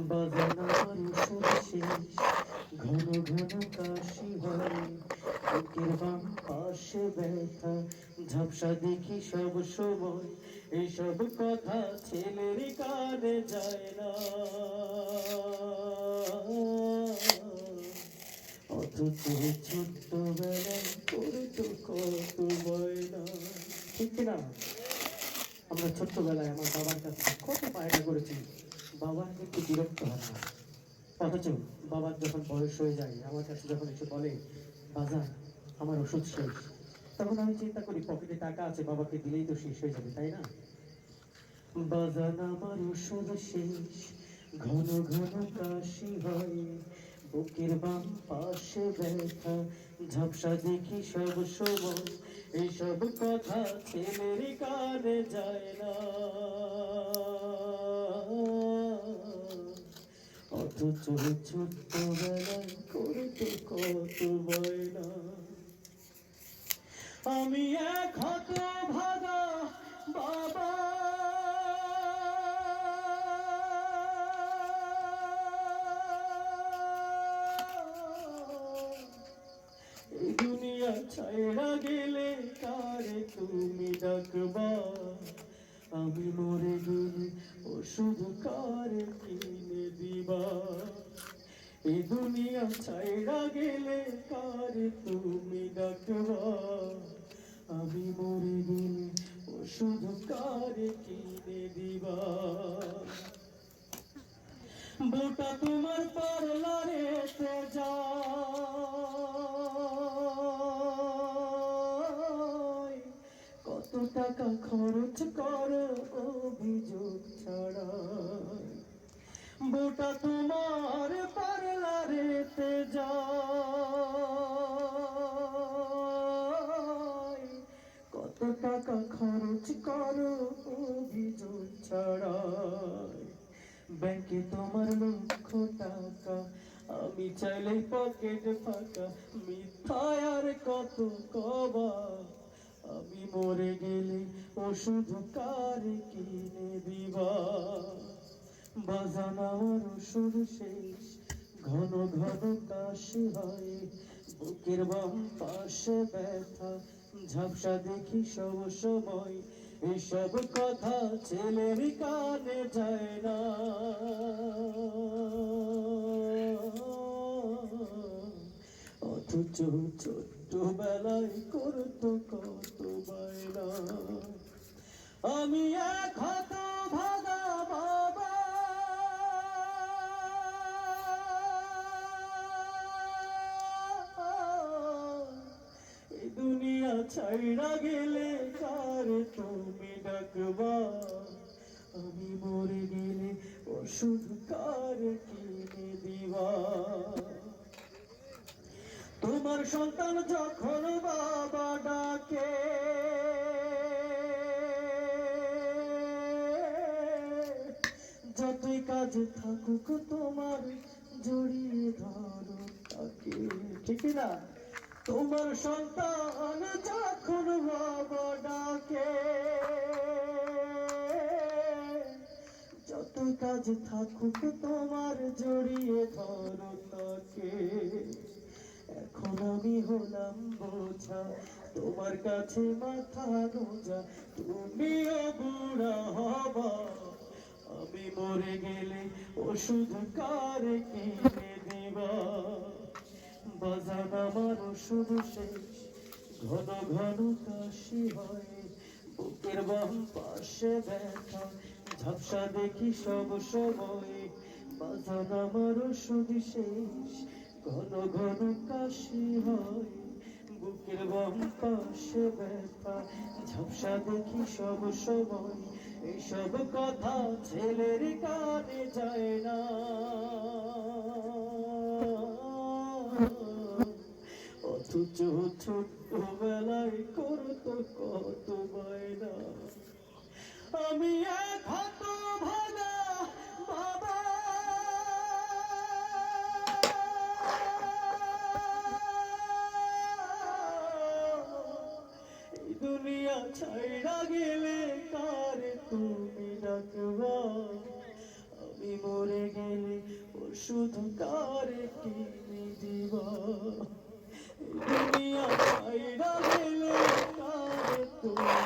মানুষের শেষ ঘন ঘন কাশি হয় বুকের বাম ঝাপসা দেখি সব সময় এইসব কথা ছেলের কানে যায় না অথচ ছোট্টবেলায় করতো কত বয়না ঠিক না আমরা ছোট্টবেলায় আমার বাবার কাছে কত পায়না করেছি। বাবা কিন্তু বিরক্ত হয় না। অথচ বাবার যখন বয়স হয়ে যায়, আমার কাছে যখন এসে বলে বাজার আমার ওষুধ শেষ। তখন আমি চিন্তা করি, পকেটে টাকা আছে, বাবাকে দিলেই তো শেষ হয়ে যাবে, তাই না? বাজান, আমার ওষুধ শেষ, ঘন ঘন কাশি হয়, বুকের বাম পাশে ব্যথা, ঝাপসা দেখি সব সময়, এইসব কথা ছেলের কানে যায় না। অথচ ছোট্টবেলায় করতো কত বয়না আমি এক হত ভাগা বাবা। দুনিয়া ছাইড়া গেলে কারে তুমি ডাকবা? আমি মরে গেলে ওষুধ কারে কিনে দিবা? এই দুনিয়া ছাইড়া গেলে কারে তুমি ডাকবা? আমি মরে গেলে ওষুধ কারে কিনে দিবা? বুটা তোমার পারলারে যায় কত টাকা খরচ করো অভিযোগ ছাড়া। বুটা টাকা খরচ করো, অভিযোগ ছাড়া ব্যাংকে তোমার লক্ষ টাকা, আমি চাইলে পকেট ফাঁকা, মিথ্যায় আর কত কবা? আমি মরে গেলে ওষুধ কারে কিনে দিবা? বাজান আমার ওষুধ শেষ, ঘন ঘন কাশি হয়, বুকের বাম পাশে ব্যথা। ঝাপসা দেখি সব সময়, এসব কথা ছেলের কানে যায় না। অথচ ছোট্টবেলায় করতো কত বায়না। আমি এক হত ভাগা ছাইড়া গেলে কার তুমি ডাকবা? আমি মরে গেলে ওষুধ কার কিনে দিবা? তোমার সন্তান যখন বাবা ডাকে, যতই কাজে থাকুক তোমার জড়িয়ে ধরো তাকে। ঠিক না তোমার সন্তান যখন বাবা ডাকে, যত কাজ থাকুক তোমার জড়িয়ে ধরো তাকে। এখন আমি হলাম বোঝা, তোমার কাছে মাথা গোজা তুমিও বুড়া হবা। আমি মরে গেলে ওষুধ কারে কিনে দিবা? বাজান ওষুধ শেষ। ঘন ঘন কাশি হয়, বুকের বাম পাশে ব্যথা। ঝাপসা দেখি সব সময় বাজান ওষুধ শেষ। ঘন ঘন কাশি হয়, বুকের বাম পাশে ব্যথা। ঝাপসা দেখি সব সময় এইসব কথা ছেলের কানে যায় না। অথচ ছোট্টবেলায় করতো কত বায়না। আমি এক ভাগা বাবা। দুনিয়া ছাইড়া গেলে কার তুমি ডাকবা? আমি মরে গেলে শুধু তুমি